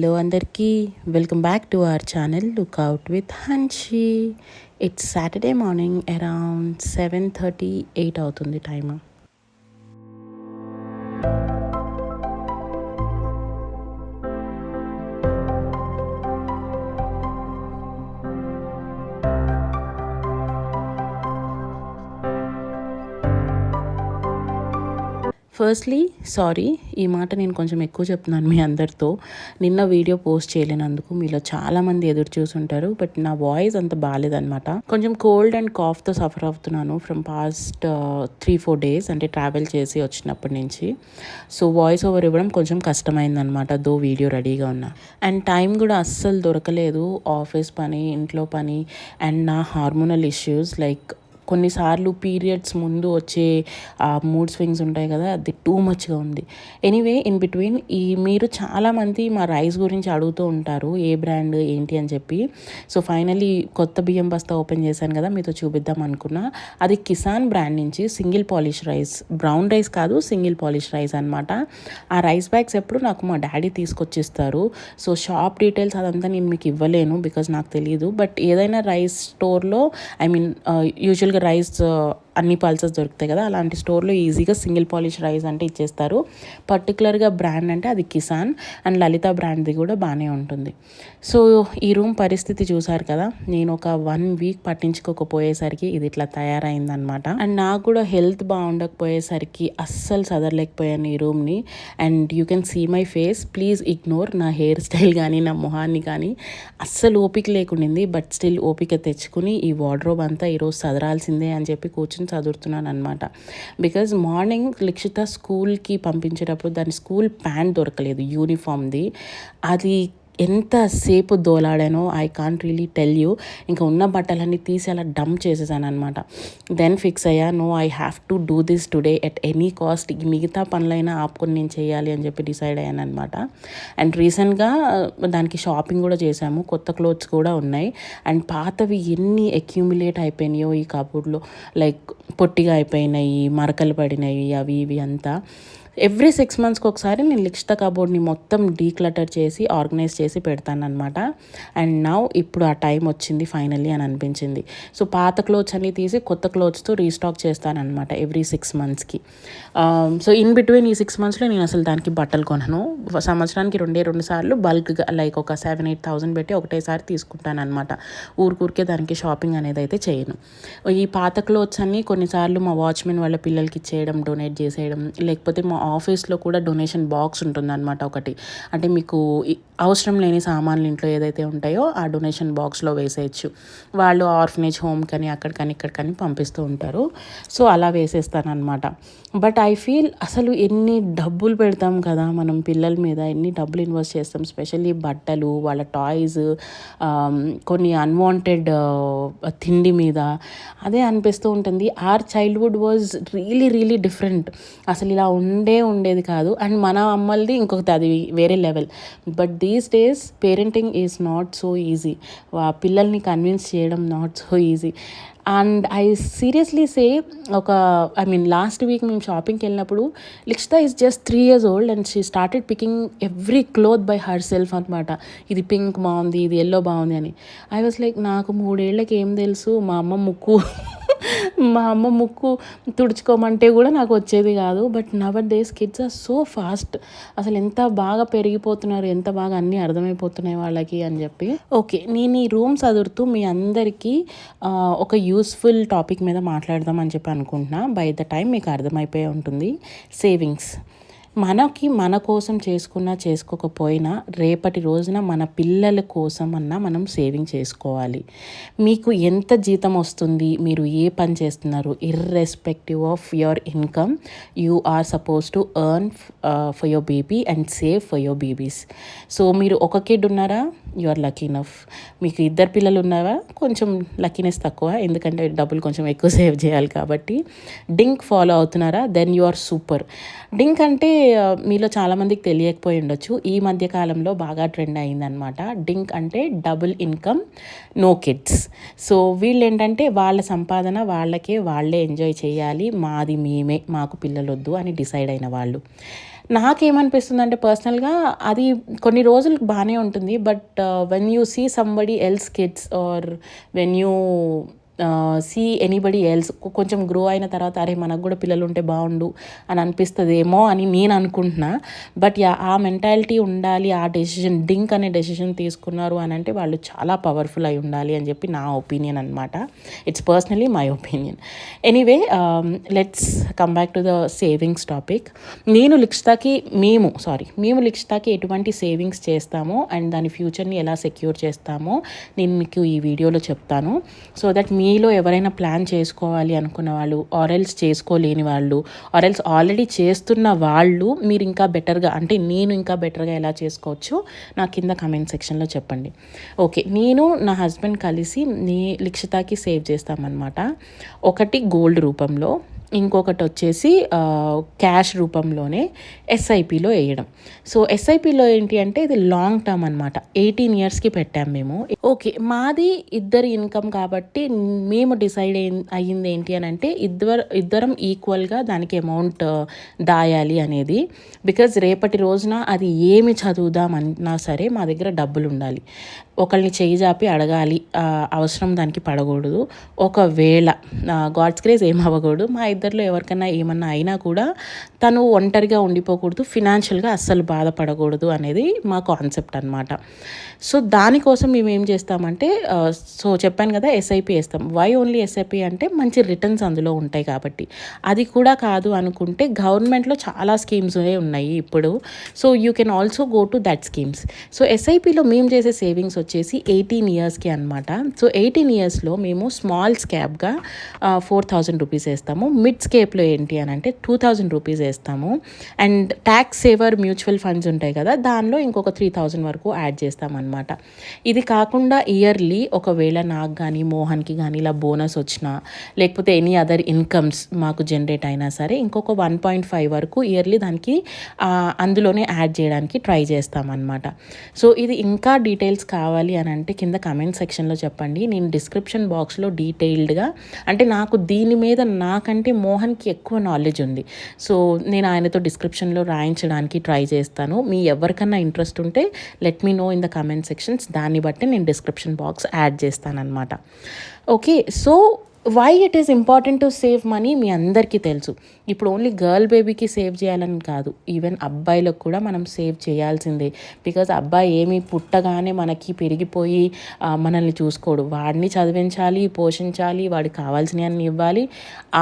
Hello అందరికీ welcome back to our channel lookout with Hanshi it's Saturday morning around seven thirty eight అవుతుంది time firstly sorry ఈ మాట నేను కొంచెం ఎక్కువ చెప్తున్నాను మీ అందరితో. నిన్న వీడియో పోస్ట్ చేయలేనందుకు మీలో చాలామంది ఎదురు చూసుంటారు బట్ నా వాయిస్ అంత బాగాలేదనమాట కొంచెం కోల్డ్ అండ్ కాఫ్తో సఫర్ అవుతున్నాను from past three four days అంటే ట్రావెల్ చేసి వచ్చినప్పటి నుంచి. సో వాయిస్ ఓవర్ ఇవ్వడం కొంచెం కష్టమైందనమాట దో వీడియో రెడీగా ఉన్నా. అండ్ టైం కూడా అస్సలు దొరకలేదు ఆఫీస్ పని ఇంట్లో పని అండ్ నా హార్మోనల్ ఇష్యూస్ లైక్ కొన్నిసార్లు పీరియడ్స్ ముందు వచ్చే ఆ మూడ్ స్వింగ్స్ ఉంటాయి కదా అది టూ మచ్గా ఉంది. ఎనీవే ఇన్ బిట్వీన్ ఈ మీరు చాలామంది మా రైస్ గురించి అడుగుతూ ఉంటారు ఏ బ్రాండ్ ఏంటి అని చెప్పి. సో ఫైనలీ కొత్త బియ్యం బస్తా ఓపెన్ చేశాను కదా మీతో చూపిద్దాం అనుకున్నా. అది కిసాన్ బ్రాండ్ నుంచి single polish rice brown rice కాదు సింగిల్ పాలిష్ రైస్ అనమాట ఆ రైస్ బ్యాగ్స్ ఎప్పుడు నాకు మా డాడీ తీసుకొచ్చిస్తారు. సో షాప్ డీటెయిల్స్ అదంతా నేను మీకు ఇవ్వలేను బికాజ్ నాకు తెలియదు బట్ ఏదైనా రైస్ స్టోర్లో ఐ మీన్ యూజువల్గా రైస్ అన్ని పల్సెస్ దొరుకుతాయి కదా అలాంటి స్టోర్లో ఈజీగా సింగిల్ పాలిష్ రైస్ అంటే ఇచ్చేస్తారు. పర్టికులర్గా బ్రాండ్ అంటే అది కిసాన్ అండ్ లలిత బ్రాండ్ది కూడా బాగానే ఉంటుంది. సో ఈ రూమ్ పరిస్థితి చూసారు కదా నేను ఒక వన్ వీక్ పట్టించుకోకపోయేసరికి ఇది ఇట్లా తయారైందనమాట అండ్ నాకు కూడా హెల్త్ బాగుండకపోయేసరికి అస్సలు చదరలేకపోయాను ఈ రూమ్ని. And you can see my face please ignore నా హెయిర్ స్టైల్ కానీ నా మొహాన్ని కానీ. అస్సలు ఓపిక లేకుండింది బట్ స్టిల్ ఓపిక తెచ్చుకుని ఈ వార్డ్రోబ్ అంతా ఈరోజు చదరాల్సిందే అని చెప్పి కూర్చుని చదువుతున్నాను అనమాట బికాజ్ మార్నింగ్ లిక్షిత స్కూల్కి పంపించేటప్పుడు దాని స్కూల్ ప్యాంట్ దొరకలేదు యూనిఫామ్ది అది ఎంతసేపు దోలాడానో I can't really tell you. ఇంకా ఉన్న బట్టలన్నీ తీసి అలా డంప్ చేసేసాను అనమాట దెన్ ఫిక్స్ అయ్యా no I have to do this today at any cost. మిగతా పనులైనా ఆపుకొని నేను చేయాలి అని చెప్పి డిసైడ్ అయ్యాను అనమాట అండ్ రీసెంట్గా దానికి షాపింగ్ కూడా చేశాము. కొత్త క్లోత్స్ కూడా ఉన్నాయి. అండ్ పాతవి ఎన్ని అక్యూములేట్ అయిపోయినాయో ఈ కబోర్డ్లో లైక్ పొట్టిగా అయిపోయినాయి మరకలు పడినాయి అవి ఇవి అంతా. ఎవ్రీ సిక్స్ మంత్స్కి ఒకసారి నేను లిక్షిత కబోర్డ్ని మొత్తం డీక్లటర్ చేసి ఆర్గనైజ్ చేసి పెడతానమాట అండ్ నౌ ఇప్పుడు ఆ టైం వచ్చింది ఫైనల్లీ అని అనిపించింది. సో పాత క్లోత్స్ అన్ని తీసి కొత్త క్లోత్స్తో రీస్టాక్ చేస్తానమాట ఎవ్రీ సిక్స్ మంత్స్కి సో ఇన్ బిట్వీన్ ఈ సిక్స్ మంత్స్లో నేను అసలు దానికి బట్టలు కొనను. సంవత్సరానికి రెండే రెండు సార్లు బల్క్గా లైక్ ఒక సెవెన్ ఎయిట్ థౌసండ్ పెట్టి ఒకటేసారి తీసుకుంటాను అనమాట ఊరికూరికే దానికి షాపింగ్ అనేది అయితే చేయను. ఈ పాత క్లోత్స్ అన్ని కొన్నిసార్లు మా వాచ్మెన్ వాళ్ళ పిల్లలకి ఇచ్చేయడం డొనేట్ చేసేయడం లేకపోతే మా ఆఫీస్లో కూడా డొనేషన్ బాక్స్ ఉంటుందన్నమాట ఒకటి. అంటే మీకు అవసరం లేని సామాన్లు ఇంట్లో ఏదైతే ఉంటాయో ఆ డొనేషన్ బాక్స్లో వేసేయచ్చు. వాళ్ళు ఆర్ఫనేజ్ హోమ్ కానీ అక్కడికని ఇక్కడికని పంపిస్తూ ఉంటారు. సో అలా వేసేస్తానమాట బట్ ఐ ఫీల్ అసలు ఎన్ని డబ్బులు పెడతాం కదా మనం పిల్లల మీద ఎన్ని డబ్బులు ఇన్వెస్ట్ చేస్తాం. స్పెషల్లీ బట్టలు వాళ్ళ టాయ్స్ కొన్ని అన్వాంటెడ్ తిండి మీద. అదే అనిపిస్తూ ఉంటుంది. Our childhood was really really different. అసలు ఇలా ఉండే ఉండేది కాదు. అండ్ మన అమ్మలది ఇంకొకటి అది వేరే level. But these days parenting is not so easy. పిల్లల్ని కన్విన్స్ చేయడం not so easy. And I seriously say ఒక ఐ మీన్ లాస్ట్ వీక్ మేము షాపింగ్కి వెళ్ళినప్పుడు Likshitha is just three years old and she started picking every cloth by herself అనమాట ఇది pink బాగుంది ఇది ఎల్లో బాగుంది అని. ఐ వాజ్ లైక్ నాకు మూడేళ్ళకి ఏం తెలుసు మా అమ్మ ముక్కు మా అమ్మ ముక్కు తుడుచుకోమంటే కూడా నాకు వచ్చేది కాదు. But nowadays kids are so fast అసలు ఎంత బాగా పెరిగిపోతున్నారు ఎంత బాగా అన్నీ అర్థమైపోతున్నాయి వాళ్ళకి అని చెప్పి. ఓకే నేను ఈ రూమ్ చదువుతూ మీ అందరికీ ఒక యూస్ఫుల్ టాపిక్ మీద మాట్లాడదాం అని చెప్పి అనుకుంటున్నా. బై ద టైం మీకు అర్థమైపోయి ఉంటుంది సేవింగ్స్. మనకి మన కోసం చేసుకున్నా చేసుకోకపోయినా రేపటి రోజున మన పిల్లల కోసం అన్నా మనం సేవింగ్ చేసుకోవాలి. మీకు ఎంత జీతం వస్తుంది? మీరు ఏ పని చేస్తున్నారు? Irrespective of your income you are suppose to earn for your baby and save for your babies so మీరు ఒక కిడ్ ఉన్నారా? యు ఆర్ లక్కీ నఫ్ మీకు ఇద్దరు పిల్లలు ఉన్నారా? కొంచెం లక్కీనెస్ తక్కువ. ఎందుకంటే డబ్బులు కొంచెం ఎక్కువ సేవ్ చేయాలి కాబట్టి. డింక్ ఫాలో అవుతున్నారా? Then you are super DINK అంటే మీలో చాలామందికి తెలియకపోయి ఉండొచ్చు. ఈ మధ్య కాలంలో బాగా ట్రెండ్ అయిందనమాట డింక్ అంటే double income no kids. So వీళ్ళు ఏంటంటే వాళ్ళ సంపాదన వాళ్ళకే వాళ్ళే ఎంజాయ్ చేయాలి. మాది మేమే మాకు పిల్లలు వద్దు అని డిసైడ్ అయిన వాళ్ళు. నాకేమనిపిస్తుంది అంటే పర్సనల్గా అది కొన్ని రోజులు బాగానే ఉంటుంది. But when you see somebody else kids are when you see anybody else కొంచెం గ్రో అయిన తర్వాత అరే మనకు కూడా పిల్లలు ఉంటే బాగుండు అని అనిపిస్తుందేమో అని నేను అనుకుంటున్నా. బట్ యా ఆ మెంటాలిటీ ఉండాలి ఆ డెసిషన్ డింక్ అనే డెసిషన్ తీసుకున్నారు అని అంటే వాళ్ళు చాలా పవర్ఫుల్ అయి ఉండాలి అని చెప్పి నా ఒపీనియన్ అనమాట it's personally my opinion anyway let's come back to the savings topic నేను లిక్షితాకి మేము సారీ మేము లిక్షితాకి ఎటువంటి సేవింగ్స్ చేస్తామో అండ్ దాని ఫ్యూచర్ని ఎలా సెక్యూర్ చేస్తామో నేను మీకు ఈ వీడియోలో చెప్తాను. సో దట్ మీ మీలో ఎవరైనా ప్లాన్ చేసుకోవాలి అనుకున్న వాళ్ళు ఆరెల్స్ చేసుకోలేని వాళ్ళు ఆరెల్స్ ఆల్రెడీ చేస్తున్న వాళ్ళు మీరు ఇంకా బెటర్గా అంటే నేను ఇంకా బెటర్గా ఎలా చేసుకోవచ్చు? నా కింద కమెంట్ సెక్షన్లో చెప్పండి. ఓకే నేను నా హస్బెండ్ కలిసి నీ లిక్షితాకి సేవ్ చేస్తామన్నమాట. ఒకటి గోల్డ్ రూపంలో ఇంకొకటి వచ్చేసి క్యాష్ రూపంలోనే ఎస్ఐపిలో వేయడం. సో ఎస్ఐపిలో ఏంటి అంటే ఇది లాంగ్ టర్మ్ అనమాట ఎయిటీన్ ఇయర్స్కి పెట్టాం మేము. ఓకే మాది ఇద్దరి ఇన్కమ్ కాబట్టి మేము డిసైడ్ అయ్యింది ఏంటి అని అంటే ఇద్దరు ఇద్దరం ఈక్వల్గా దానికి అమౌంట్ దాయాలి అనేది. బికాజ్ రేపటి రోజున అది ఏమి చదువుదామన్నా సరే మా దగ్గర డబ్బులు ఉండాలి ఒకళ్ళని చేయి జాపి అడగాలి. అవసరం దానికి పడకూడదు. ఒకవేళ గాడ్స్ గ్రేస్ ఏం అవ్వకూడదు. మా ఇద్దరిలో ఎవరికైనా ఏమన్నా అయినా కూడా తను ఒంటరిగా ఉండిపోకూడదు. ఫినాన్షియల్గా అస్సలు బాధపడకూడదు అనేది మా కాన్సెప్ట్ అనమాట సో దానికోసం మేము ఏం చేస్తామంటే సో చెప్పాను కదా ఎస్ఐపి వేస్తాం. వై ఓన్లీ ఎస్ఐపి అంటే మంచి రిటర్న్స్ అందులో ఉంటాయి కాబట్టి. అది కూడా కాదు అనుకుంటే గవర్నమెంట్లో చాలా స్కీమ్స్ ఉన్నాయి ఇప్పుడు. So you can also go to that schemes. So ఎస్ఐపిలో మేము చేసే సేవింగ్స్ వచ్చి వచ్చేసి ఎయిటీన్ ఇయర్స్కి అనమాట సో ఎయిటీన్ ఇయర్స్లో మేము స్మాల్ స్కాబ్గా ఫోర్ థౌజండ్ రూపీస్ వేస్తాము. మిడ్ స్కేప్లో ఏంటి అని అంటే టూ థౌజండ్ రూపీస్ వేస్తాము. And tax saver mutual funds ఉంటాయి కదా దానిలో ఇంకొక త్రీ థౌజండ్ వరకు యాడ్ చేస్తామన్నమాట ఇది కాకుండా ఇయర్లీ ఒకవేళ నాకు కానీ మోహన్కి కానీ ఇలా బోనస్ వచ్చినా లేకపోతే ఎనీ అదర్ ఇన్కమ్స్ మాకు జనరేట్ అయినా సరే ఇంకొక వన్ పాయింట్ ఫైవ్ వరకు ఇయర్లీ దానికి అందులోనే యాడ్ చేయడానికి ట్రై చేస్తామన్నమాట సో ఇది ఇంకా డీటెయిల్స్ కావాలి కావాలి అని అంటే కింద కమెంట్ సెక్షన్లో చెప్పండి. నేను డిస్క్రిప్షన్ బాక్స్లో డీటెయిల్డ్గా అంటే నాకు దీని మీద నాకంటే మోహన్కి ఎక్కువ నాలెడ్జ్ ఉంది. సో నేను ఆయనతో డిస్క్రిప్షన్లో రాయించడానికి ట్రై చేస్తాను. మీ ఎవరికన్నా ఇంట్రెస్ట్ ఉంటే let me know in the comment sections దాన్ని బట్టి నేను description box add చేస్తానన్నమాట. Okay so why it is important to save money మీ అందరికీ తెలుసు. ఇప్పుడు ఓన్లీ గర్ల్ బేబీకి సేవ్ చేయాలని కాదు. ఈవెన్ అబ్బాయిలకు కూడా మనం సేవ్ చేయాల్సిందే. బికాజ్ అబ్బాయి ఏమి పుట్టగానే మనకి పెరిగిపోయి మనల్ని చూసుకోడు. వాడిని చదివించాలి పోషించాలి వాడికి కావాల్సినవి అన్నీ ఇవ్వాలి.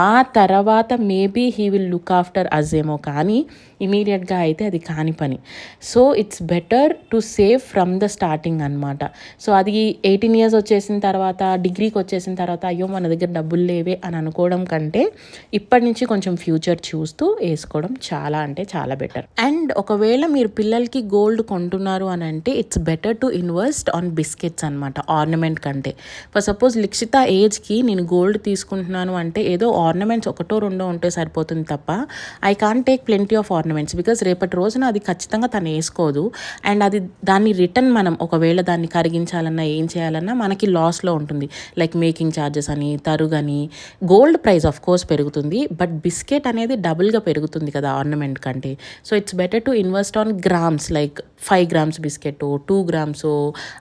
ఆ తర్వాత maybe he will look after us ఏమో కానీ ఇమీడియట్గా అయితే అది కాని పని. So it's better to save from the starting అనమాట సో అది ఎయిటీన్ ఇయర్స్ వచ్చేసిన తర్వాత డిగ్రీకి వచ్చేసిన తర్వాత అయ్యో మన దగ్గర డబ్బులు లేవే అని అనుకోవడం కంటే ఇప్పటి నుంచి కొంచెం ఫ్యూచర్ చూస్తూ వేసుకోవడం చాలా అంటే చాలా బెటర్ అండ్ ఒకవేళ మీరు పిల్లలకి గోల్డ్ కొంటున్నారు అని అంటే it's better to invest on biscuits అనమాట ఆర్నమెంట్ కంటే. ఫర్ సపోజ్ లిక్షిత ఏజ్కి నేను గోల్డ్ తీసుకుంటున్నాను అంటే ఏదో ఆర్నమెంట్స్ ఒకటో రెండో ఉంటే సరిపోతుంది తప్ప I can take plenty of ornaments because రేపటి రోజున అది ఖచ్చితంగా తను వేసుకోదు. అండ్ అది దాన్ని రిటర్న్ మనం ఒకవేళ దాన్ని కరిగించాలన్నా ఏం చేయాలన్నా మనకి లాస్లో ఉంటుంది. లైక్ మేకింగ్ ఛార్జెస్ అని తరుగని గోల్డ్ ప్రైస్ ఆఫ్ కోర్స్ పెరుగుతుంది. బట్ బిస్కెట్ అనేది డబుల్గా పెరుగుతుంది కదా ఆర్నమెంట్ కంటే. So it's better to invest on grams like five grams biscuit two grams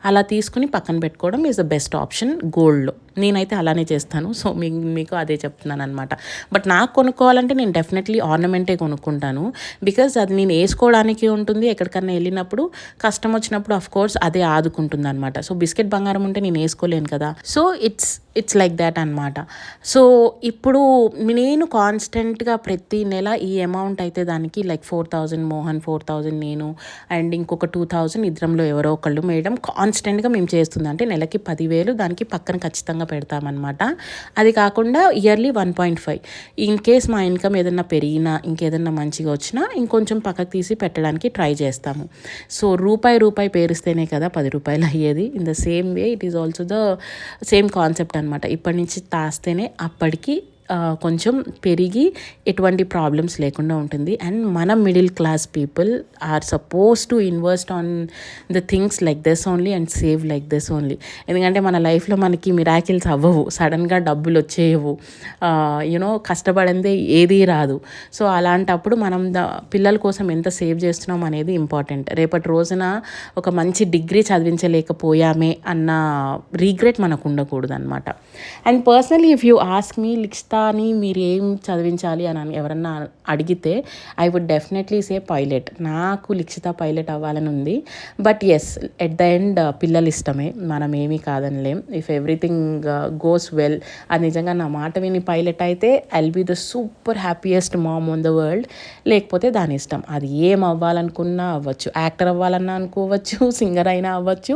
అలా తీసుకుని పక్కన పెట్టుకోవడం ఈజ్ ద బెస్ట్ ఆప్షన్ గోల్డ్లో. నేనైతే అలానే చేస్తాను. సో మీ మీకు అదే చెప్తున్నాను అనమాట బట్ నాకు కొనుక్కోవాలంటే నేను డెఫినెట్లీ ఆర్నమెంటే కొనుక్కుంటాను. బికాజ్ అది నేను వేసుకోవడానికి ఉంటుంది. ఎక్కడికన్నా వెళ్ళినప్పుడు కష్టం వచ్చినప్పుడు అఫ్ కోర్స్ అదే ఆదుకుంటుంది అనమాట సో బిస్కెట్ బంగారం ఉంటే నేను వేసుకోలేను కదా. So it's it's like that అనమాట సో ఇప్పుడు నేను కాన్స్టెంట్గా ప్రతి నెల ఈ అమౌంట్ అయితే దానికి like four thousand Mohan four thousand నేను అండ్ ఇంకొక టూ థౌజండ్ ఇద్దరంలో ఎవరో ఒకళ్ళు మేడం. కాన్స్టెంట్గా మేము చేస్తుంది అంటే నెలకి పదివేలు దానికి పక్కన ఖచ్చితంగా పెడతామన్నమాట. అది కాకుండా yearly one point five. In case మా ఇన్కమ్ ఏదన్నా పెరిగినా ఇంకేదన్నా మంచిగా వచ్చినా ఇంకొంచెం పక్కకు తీసి పెట్టడానికి ట్రై చేస్తాము. సో రూపాయి రూపాయి పేరిస్తేనే కదా పది రూపాయలు అయ్యేది. In the same way it is also the same concept అనమాట ఇప్పటి నుంచి తాస్తేనే అప్పటికి కొంచెం పెరిగి ఎటువంటి ప్రాబ్లమ్స్ లేకుండా ఉంటుంది. అండ్ మన middle class people are suppose to invest on the things like this only and save like this only ఎందుకంటే మన లైఫ్లో మనకి మిరాకిల్స్ అవ్వవు. సడన్గా డబ్బులు వచ్చేయవు. యూనో కష్టపడిందే ఏదీ రాదు. సో అలాంటప్పుడు మనం ద పిల్లల కోసం ఎంత సేవ్ చేస్తున్నాం అనేది ఇంపార్టెంట్ రేపటి రోజున ఒక మంచి డిగ్రీ చదివించలేకపోయామే అన్న రీగ్రెట్ మనకు ఉండకూడదు అనమాట and personally if you ask me అని మీరు ఏం చదివించాలి అని అని ఎవరన్నా అడిగితే I would definitely say pilot నాకు లిక్షిత పైలట్ అవ్వాలని ఉంది. But yes at the end పిల్లలు ఇష్టమే. మనం ఏమీ కాదనిలేం. ఇఫ్ ఎవ్రీథింగ్ గోస్ వెల్ అది నిజంగా నా మాట విని పైలట్ అయితే I'll be the super happiest mom on the world లేకపోతే దాని ఇష్టం. అది ఏం అవ్వాలనుకున్నా అవ్వచ్చు. యాక్టర్ అవ్వాలన్నా అనుకోవచ్చు సింగర్ అయినా అవ్వచ్చు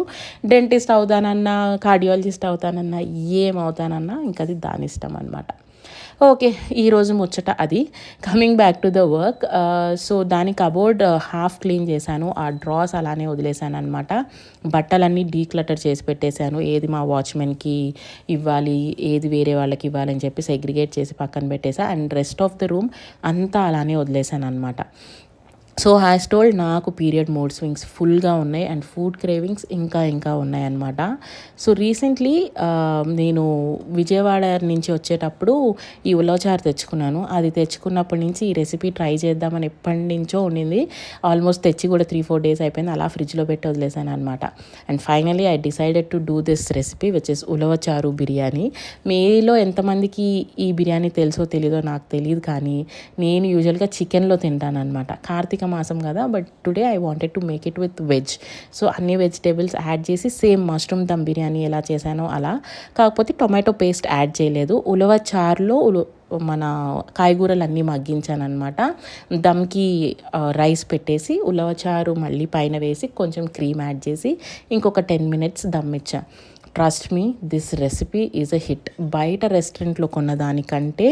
డెంటిస్ట్ అవుతానన్నా కార్డియాలజిస్ట్ అవుతానన్నా ఏం అవుతానన్నా ఇంకా అది దాని ఇష్టం అనమాట ఓకే ఈరోజు ముచ్చట అది. Coming back to the work so దాని కబోర్డ్ హాఫ్ క్లీన్ చేశాను. ఆ డ్రాస్ అలానే వదిలేశాను అనమాట బట్టలన్నీ డీక్లటర్ చేసి పెట్టేశాను. ఏది మా వాచ్మెన్కి ఇవ్వాలి ఏది వేరే వాళ్ళకి ఇవ్వాలని చెప్పి సెగ్రిగేట్ చేసి పక్కన పెట్టేసా and rest of the room అంతా అలానే వదిలేశాను అనమాట సో హ్యాస్ టోల్డ్ నాకు పీరియడ్ మూడ్ స్వింగ్స్ ఫుల్గా ఉన్నాయి అండ్ ఫుడ్ క్రేవింగ్స్ ఇంకా ఇంకా ఉన్నాయన్నమాట. సో రీసెంట్లీ నేను విజయవాడ నుంచి వచ్చేటప్పుడు ఈ ఉలవచారు తెచ్చుకున్నాను. అది తెచ్చుకున్నప్పటి నుంచి ఈ రెసిపీ ట్రై చేద్దామని ఎప్పటి నుంచో ఉండింది. ఆల్మోస్ట్ తెచ్చి కూడా త్రీ ఫోర్ డేస్ అయిపోయింది. అలా ఫ్రిడ్జ్లో పెట్టి వదిలేసాను అనమాట and finally I decided to do this recipe which is ulavacharu biryani. మీలో ఎంతమందికి ఈ బిర్యానీ తెలుసో తెలీదో నాకు తెలియదు కానీ నేను యూజువల్గా చికెన్లో తింటాను అనమాట కార్తీక మాసం కదా. But today I wanted to make it with veg so అన్ని వెజిటేబుల్స్ యాడ్ చేసి సేమ్ మష్రూమ్ దమ్ బిర్యానీ ఎలా చేశానో అలా. కాకపోతే టొమాటో పేస్ట్ యాడ్ చేయలేదు. ఉలవ చారులో ఉలు మన కాయగూరలు మగ్గించాను అనమాట దమ్కి రైస్ పెట్టేసి ఉలవచారు మళ్ళీ పైన వేసి కొంచెం క్రీమ్ యాడ్ చేసి ఇంకొక టెన్ మినిట్స్ దమ్ ఇచ్చా. Trust me this recipe is a hit బయట రెస్టారెంట్లో కొన్న దానికంటే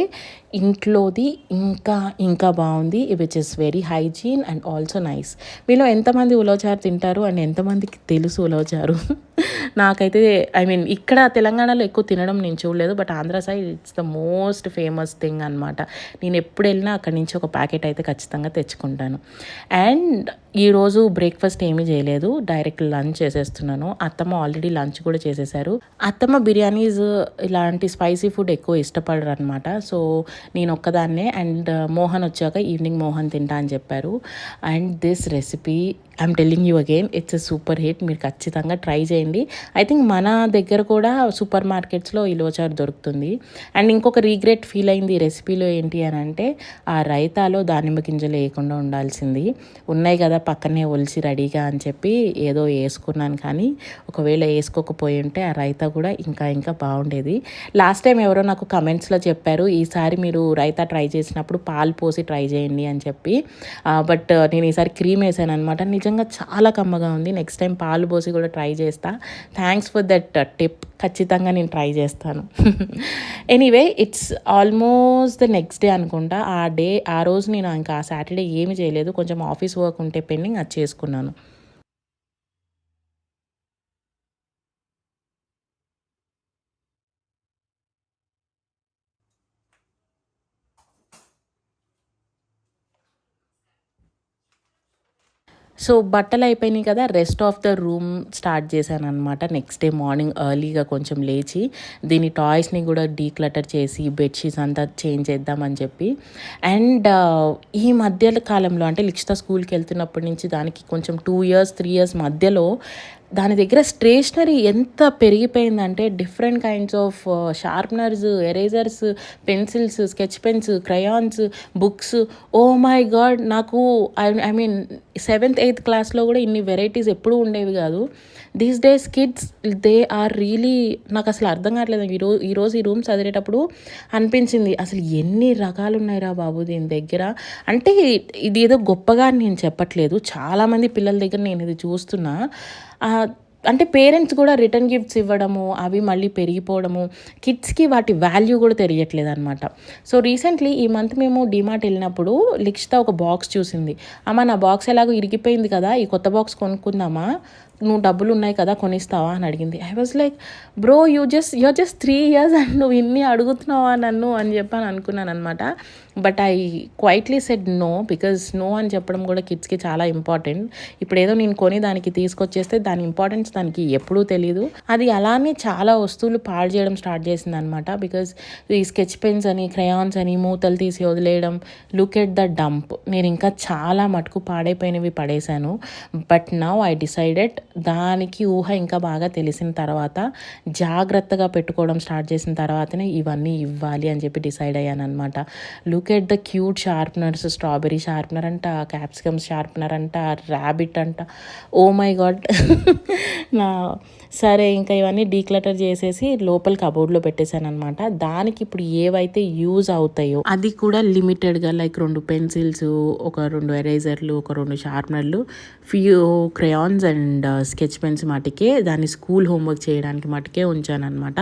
ఇంట్లోది ఇంకా ఇంకా బాగుంది. Which is very hygiene and also nice మీలో ఎంతమంది ఉలవచారు తింటారు? అండ్ ఎంతమందికి తెలుసు ఉలవచారు నాకైతే ఐ మీన్ ఇక్కడ తెలంగాణలో ఎక్కువ తినడం నేను చూడలేదు. But Andhra side it's the most famous thing అనమాట నేను ఎప్పుడు వెళ్ళినా అక్కడి నుంచి ఒక ప్యాకెట్ అయితే ఖచ్చితంగా తెచ్చుకుంటాను. అండ్ ఈరోజు బ్రేక్ఫాస్ట్ ఏమీ చేయలేదు. డైరెక్ట్ లంచ్ చేసేస్తున్నాను. అత్తమ్మ ఆల్రెడీ లంచ్ కూడా చేసేసారు అత్తమ్మ బిర్యానీస్ ఇలాంటి స్పైసీ ఫుడ్ ఎక్కువ ఇష్టపడరు అనమాట సో నేను ఒక్కదాన్నే అండ్ uh, మోహన్ వచ్చాక ఈవినింగ్ మోహన్ తింటా అని చెప్పారు. And this recipe I'm telling you again it's a super hit మీరు ఖచ్చితంగా ట్రై చేయండి. ఐ థింక్ మన దగ్గర కూడా సూపర్ మార్కెట్స్లో ఇలోచారు దొరుకుతుంది. అండ్ ఇంకొక రీగ్రెట్ ఫీల్ అయింది ఈ రెసిపీలో ఏంటి అని అంటే ఆ రైతాలో దానిమ్మ గింజలు వేయకుండా ఉండాల్సింది. ఉన్నాయి కదా పక్కనే ఒలిసి రెడీగా అని చెప్పి ఏదో వేసుకున్నాను కానీ ఒకవేళ వేసుకోకపోయి ఉంటే ఆ రైతా కూడా ఇంకా ఇంకా బాగుండేది. లాస్ట్ టైం ఎవరో నాకు కమెంట్స్లో చెప్పారు ఈసారి మీరు రైతా ట్రై చేసినప్పుడు పాలు పోసి ట్రై చేయండి అని చెప్పి. బట్ నేను ఈసారి క్రీమ్ వేసాను అనమాట నిజంగా చాలా కమ్మగా ఉంది. నెక్స్ట్ టైం పాలు పోసి కూడా ట్రై చేస్తా. థ్యాంక్స్ ఫర్ దట్ టిప్ ఖచ్చితంగా నేను ట్రై చేస్తాను. Anyway it's almost the next day అనుకుంటా. ఆ డే ఆ రోజు నేను ఇంకా ఆ సాటర్డే ఏమి చేయలేదు. కొంచెం ఆఫీస్ వర్క్ ఉంటే పెండింగ్ అది చేసుకున్నాను. సో బట్టలు అయిపోయినాయి కదా rest of the room start చేశాను అనమాట నెక్స్ట్ డే మార్నింగ్ ఎర్లీగా కొంచెం లేచి దీని టాయ్స్ని కూడా డీక్లటర్ చేసి బెడ్షీట్స్ అంతా చేంజ్ చేద్దామని చెప్పి. అండ్ ఈ మధ్య కాలంలో అంటే లిక్షిత స్కూల్కి వెళ్తున్నప్పటి నుంచి దానికి కొంచెం టూ ఇయర్స్ త్రీ ఇయర్స్ మధ్యలో దాని దగ్గర స్టేషనరీ ఎంత పెరిగిపోయిందంటే different kinds of sharpeners erasers pencils sketch pens crayons books oh my god నాకు I I mean seventh eighth క్లాస్లో కూడా ఇన్ని వెరైటీస్ ఎప్పుడూ ఉండేవి కాదు. These days kids they are really నాకు అసలు అర్థం కావట్లేదు. ఈరోజు ఈరోజు ఈ రూమ్ చదివేటప్పుడు అనిపించింది అసలు ఎన్ని రకాలు ఉన్నాయిరా బాబు దీని దగ్గర? అంటే ఇది ఏదో గొప్పగా నేను చెప్పట్లేదు. చాలామంది పిల్లల దగ్గర నేను ఇది చూస్తున్నా. అంటే పేరెంట్స్ కూడా రిటర్న్ గిఫ్ట్స్ ఇవ్వడము అవి మళ్ళీ పెరిగిపోవడము కిడ్స్కి వాటి వాల్యూ కూడా తెలియట్లేదు అనమాట సో రీసెంట్లీ ఈ మంత్ మేము డిమార్ట్ వెళ్ళినప్పుడు లిక్షిత ఒక బాక్స్ చూసింది. అమ్మ నా బాక్స్ ఎలాగో ఇరిగిపోయింది కదా ఈ కొత్త బాక్స్ కొనుక్కుందామా? నువ్వు డబ్బులు ఉన్నాయి కదా కొనిస్తావా? అని అడిగింది. I was like bro you just you're just three years and నువ్వు ఇన్ని అడుగుతున్నావా నన్ను? అని చెప్పని అనుకున్నాను అనమాట but I quietly said no because no అని చెప్పడం కూడా కిడ్స్కి చాలా ఇంపార్టెంట్ ఇప్పుడు ఏదో నేను కొని దానికి తీసుకొచ్చేస్తే దాని ఇంపార్టెన్స్ దానికి ఎప్పుడూ తెలియదు అది అలానే చాలా వస్తువులు పాడు చేయడం స్టార్ట్ చేసింది అనమాట బికాజ్ ఈ స్కెచ్ పెన్స్ అని క్రయాన్స్ అని మూతలు తీసి వదిలేయడం లుక్ ఎట్ ద డంప్ నేను ఇంకా చాలా మటుకు పాడైపోయినవి పడేశాను. బట్ నౌ ఐ డిసైడెడ్ దానికి ఊహ ఇంకా బాగా తెలిసిన తర్వాత జాగ్రత్తగా పెట్టుకోవడం స్టార్ట్ చేసిన తర్వాతనే ఇవన్నీ ఇవ్వాలి అని చెప్పి డిసైడ్ అయ్యాను అనమాట look at the cute sharpeners strawberry sharpener అంట క్యాప్సికమ్ షార్ప్నర్ అంట ర్యాబిట్ అంట. ఓ మై గాడ్ నా సరే ఇంకా ఇవన్నీ డీక్లటర్ చేసేసి లోపల కబోర్డ్లో పెట్టేశాను అనమాట దానికి ఇప్పుడు ఏవైతే యూజ్ అవుతాయో అది కూడా లిమిటెడ్గా లైక్ రెండు పెన్సిల్స్ ఒక రెండు ఎరేజర్లు ఒక రెండు షార్ప్నర్లు few crayons and sketch pens మటుకే దాన్ని స్కూల్ హోంవర్క్ చేయడానికి మటుకే ఉంచాను అనమాట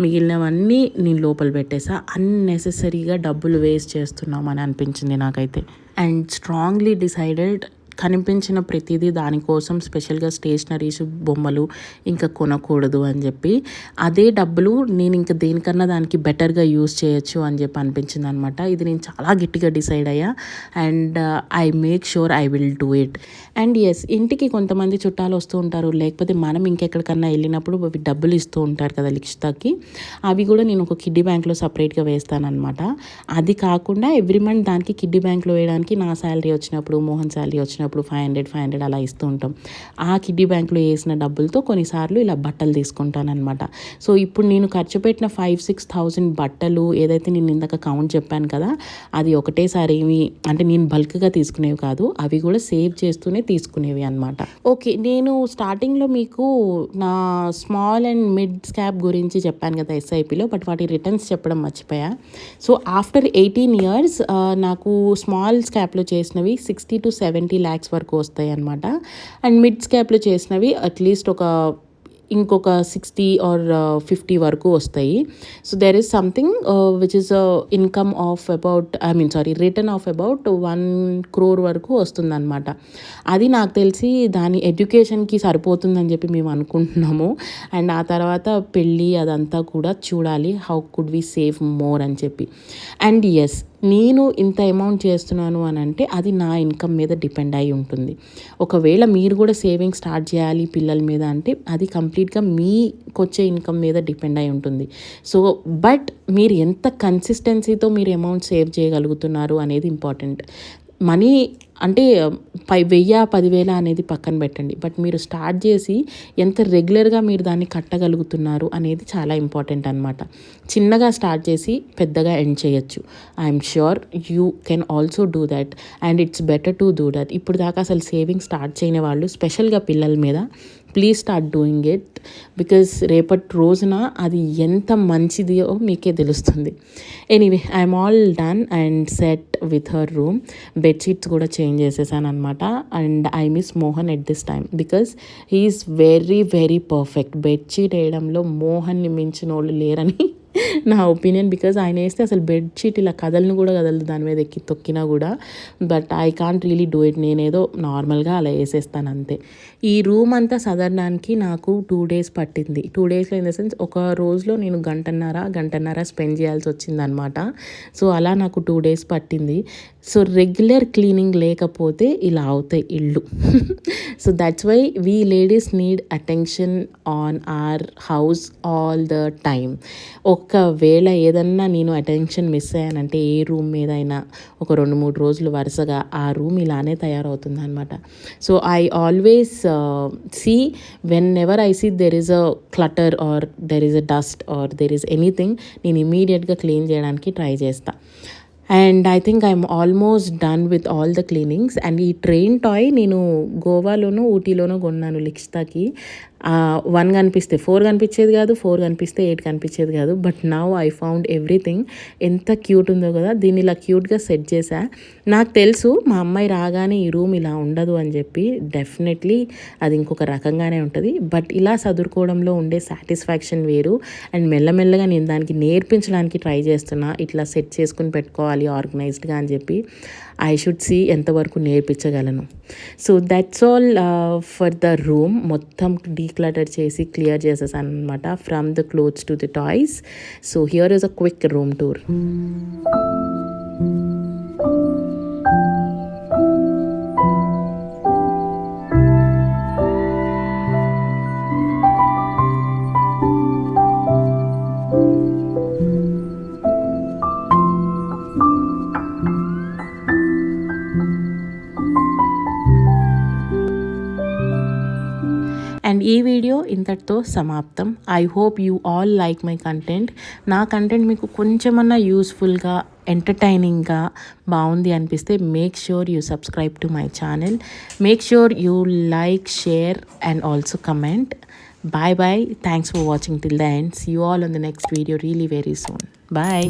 మిగిలినవన్నీ నేను లోపల పెట్టేసా. అన్నెసెసరీగా డబ్బులు వేస్ట్ చేస్తున్నాం అని అనిపించింది నాకైతే. అండ్ స్ట్రాంగ్లీ డిసైడెడ్ కనిపించిన ప్రతిదీ దానికోసం స్పెషల్గా స్టేషనరీస్ బొమ్మలు ఇంకా కొనకూడదు అని చెప్పి అదే డబ్బులు నేను ఇంకా దేనికన్నా దానికి బెటర్గా యూస్ చేయొచ్చు అని చెప్పి అనిపించింది అనమాట ఇది నేను చాలా గట్టిగా డిసైడ్ అయ్యా. And I make sure I will do it and yes ఇంటికి కొంతమంది చుట్టాలు వస్తూ ఉంటారు. లేకపోతే మనం ఇంకెక్కడికన్నా వెళ్ళినప్పుడు అవి డబ్బులు ఇస్తూ ఉంటారు కదా లిక్షితాకి అవి కూడా నేను ఒక కిడ్డీ బ్యాంక్లో సపరేట్గా వేస్తానమాట అది కాకుండా ఎవ్రీ మంత్ దానికి కిడ్డీ బ్యాంక్లో వేయడానికి నా శాలరీ వచ్చినప్పుడు మోహన్ శాలరీ వచ్చినప్పుడు ఫైవ్ హండ్రెడ్ ఫైవ్ హండ్రెడ్ అలా ఇస్తూ ఉంటాం. ఆ కిడ్డీ బ్యాంక్లో వేసిన డబ్బులతో కొన్నిసార్లు ఇలా బట్టలు తీసుకుంటానమాట సో ఇప్పుడు నేను ఖర్చు పెట్టిన ఫైవ్ సిక్స్ థౌజండ్ బట్టలు ఏదైతే నేను ఇందాక కౌంట్ చెప్పాను కదా అది ఒకటేసారి ఏమి అంటే నేను బల్క్గా తీసుకునేవి కాదు అవి కూడా సేవ్ చేస్తూనే తీసుకునేవి అనమాట ఓకే నేను స్టార్టింగ్లో మీకు నా స్మాల్ అండ్ మిడ్ స్కాప్ గురించి చెప్పాను కదా ఎస్ఐపిలో బట్ వాటి రిటర్న్స్ చెప్పడం మర్చిపోయా. సో ఆఫ్టర్ ఎయిటీన్ ఇయర్స్ నాకు స్మాల్ స్కాప్లో చేసినవి సిక్స్టీ టు సెవెంటీ ల్యాక్స్ వరకు వస్తాయి అనమాట అండ్ మిడ్ స్కాప్లో చేసినవి అట్లీస్ట్ ఒక ఇంకొక సిక్స్టీ ఆర్ ఫిఫ్టీ వరకు వస్తాయి. So there is something which is income of about I mean sorry return of about one crore వరకు వస్తుందన్నమాట. అది నాకు తెలిసి దాని ఎడ్యుకేషన్కి సరిపోతుందని చెప్పి మేము అనుకుంటున్నాము. అండ్ ఆ తర్వాత పెళ్ళి అదంతా కూడా చూడాలి. How could we save more అని చెప్పి. అండ్ ఎస్ నేను ఇంత అమౌంట్ చేస్తున్నాను అని అంటే అది నా ఇన్కమ్ మీద డిపెండ్ అయి ఉంటుంది. ఒకవేళ మీరు కూడా సేవింగ్ స్టార్ట్ చేయాలి పిల్లల మీద అంటే అది కంప్లీట్గా మీకొచ్చే ఇన్కమ్ మీద డిపెండ్ అయి ఉంటుంది. సో బట్ మీరు ఎంత కన్సిస్టెన్సీతో మీరు అమౌంట్ సేవ్ చేయగలుగుతున్నారు అనేది ఇంపార్టెంట్ మనీ అంటే పై వెయ్యి పదివేల అనేది పక్కన పెట్టండి. బట్ మీరు స్టార్ట్ చేసి ఎంత రెగ్యులర్గా మీరు దాన్ని కట్టగలుగుతున్నారు అనేది చాలా ఇంపార్టెంట్ అనమాట చిన్నగా స్టార్ట్ చేసి పెద్దగా ఎండ్ చేయొచ్చు. I'm sure you can also do that and it's better to do that ఇప్పుడు దాకా అసలు సేవింగ్ స్టార్ట్ చేయని వాళ్ళు స్పెషల్గా పిల్లల మీద please start doing it because రేపటి రోజున అది ఎంత మంచిదియో మీకే తెలుస్తుంది. Anyway I'm all done and set with her room bedsheets కూడా చేంజ్ చేసేసాను అనమాట and I miss Mohan at this time because he's very very perfect bedsheet వేయడంలో మోహన్ని మించిన వాళ్ళు లేరని నా ఒపీనియన్ బికాజ్ ఆయన వేస్తే అసలు బెడ్షీట్ ఇలా కదలను కూడా కదలదు దాని మీద ఎక్కి తొక్కినా కూడా. But I can't really do it నేనేదో నార్మల్గా అలా వేసేస్తాను అంతే. ఈ రూమ్ అంతా సదరడానికి నాకు టూ డేస్ పట్టింది. టూ డేస్లో ఇన్ ద సెన్స్ ఒక రోజులో నేను గంటన్నర గంటన్నర స్పెండ్ చేయాల్సి వచ్చిందనమాట సో అలా నాకు టూ డేస్ పట్టింది. సో రెగ్యులర్ క్లీనింగ్ లేకపోతే ఇలా అవుతాయి ఇళ్ళు. So that's why we ladies need attention on our house all the time ఒకవేళ ఏదన్నా నేను అటెన్షన్ మిస్ అయ్యానంటే ఏ రూమ్ మీదైనా ఒక రెండు మూడు రోజులు వరుసగా ఆ రూమ్ ఇలానే తయారవుతుంది అనమాట so I always see whenever I see there is a clutter or there is a dust or there is anything నేను ఇమీడియట్గా క్లీన్ చేయడానికి ట్రై చేస్తాను and I think I'm almost done with all the cleanings and ఈ train toy నేను గోవాలోనూ ఊటీలోనూ కొన్నాను లిక్స్టాకి one కనిపిస్తే four కనిపించేది కాదు ఫోర్ కనిపిస్తే ఎయిట్ కనిపించేది కాదు. But now I found everything ఎంత క్యూట్ ఉందో కదా. దీన్ని ఇలా క్యూట్గా సెట్ చేశా. నాకు తెలుసు మా అమ్మాయి రాగానే ఈ రూమ్ ఇలా ఉండదు అని చెప్పి డెఫినెట్లీ అది ఇంకొక రకంగానే ఉంటుంది. బట్ ఇలా చదువుకోవడంలో ఉండే సాటిస్ఫాక్షన్ వేరు. అండ్ మెల్లమెల్లగా నేను దానికి నేర్పించడానికి ట్రై చేస్తున్నా. ఇట్లా సెట్ చేసుకుని పెట్టుకోవాలి ఆర్గనైజ్డ్గా అని చెప్పి. ఐ షుడ్ సీ ఎంతవరకు నేర్పించగలను. So that's all for the room మొత్తం డీక్లటర్ చేసి క్లియర్ చేసేసాను అనమాట from the clothes to the toys so here is a quick room tour ఇంతటితో సమాప్తం. I hope you all like my content నా content మీకు కొంచెమన్నా యూస్ఫుల్గా ఎంటర్టైనింగ్గా బాగుంది అనిపిస్తే make sure you subscribe to my channel make sure you like share and also comment bye bye thanks for watching till the ends you all on the next video really very soon bye